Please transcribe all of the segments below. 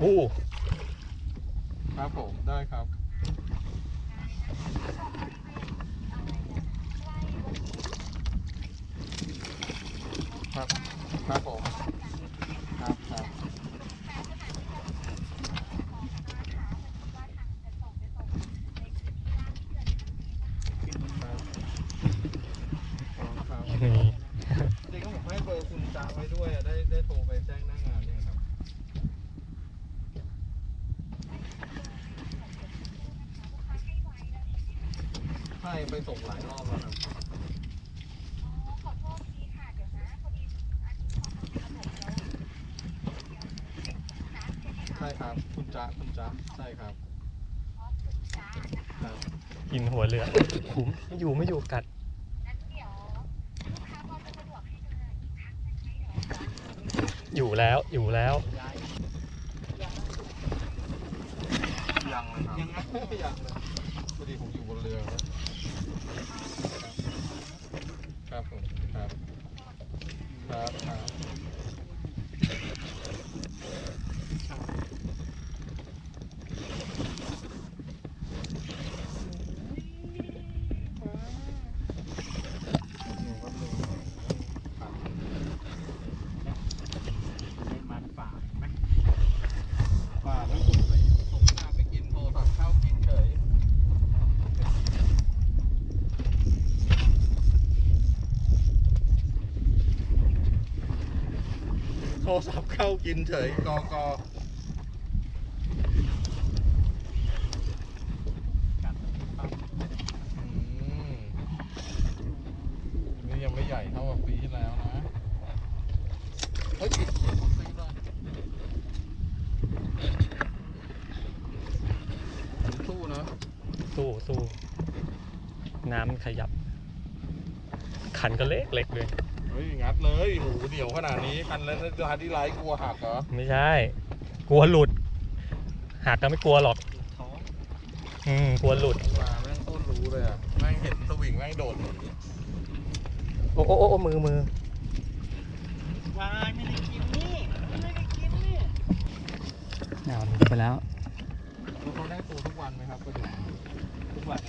โอ้ครับผมได้ครับ ครับครับผมครับครับครับอ๋อครับ นี่ จริงๆก็ผมให้เบอร์คุณจ้าไว้ด้วยอะได้ได้โทรไปแจ้งหน้างานเนี่ยครับ ใช่ไปส่งหลายรอบแล้วครับใช่ครับ คุณจ๊ะคุณจ๊ะใช่ครับครับกินหัวเรือขุมไม่อยู่ไม่อยู่กัด อยู่แล้วอยู่แล้วยังเลยครับยังยังเลย พอดีผมอยู่บนเรือครับครับผมครับครับครับ มันป่าไหม ป่าแล้วผมไปผมหน้าไปกินโทรศัพท์เข้ากินเฉย โทรศัพท์เข้ากินเฉยกอกอนี่ยังไม่ใหญ่เท่ากับปีที่แล้วนะเฮ้ยปีนของซีหน่อยสู้นะสู้สู้น้ำขยับ ขันก็เล็กเล็กเลย ฮ้ยงัดเลยโหเดี่ยวขนาดนี้คันแล้วจะหาที่ไลท์กลัวหักเหรอไม่ใช่ กลัวหลุด หักก็ไม่กลัวหรอกท้องอืมกลัวหลุดมาแม่งโคตรรู้เลยอะแม่งเห็นสวิงแม่งโดดหนีโอ้โอ้โอ้โอ้มือมือวายไม่ได้กินนี่ไม่ได้กินนี่เอาหนีไปแล้วแล้วเขาได้ตัวทุกวันไหมครับก็ดูทุกวัน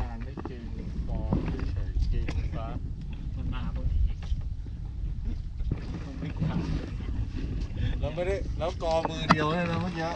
งานไม่จริงกอเฉยๆจริงซะ มันมาพอดี เราไม่ได้แล้วกอมือเดียวเลยนะเมื่อกี้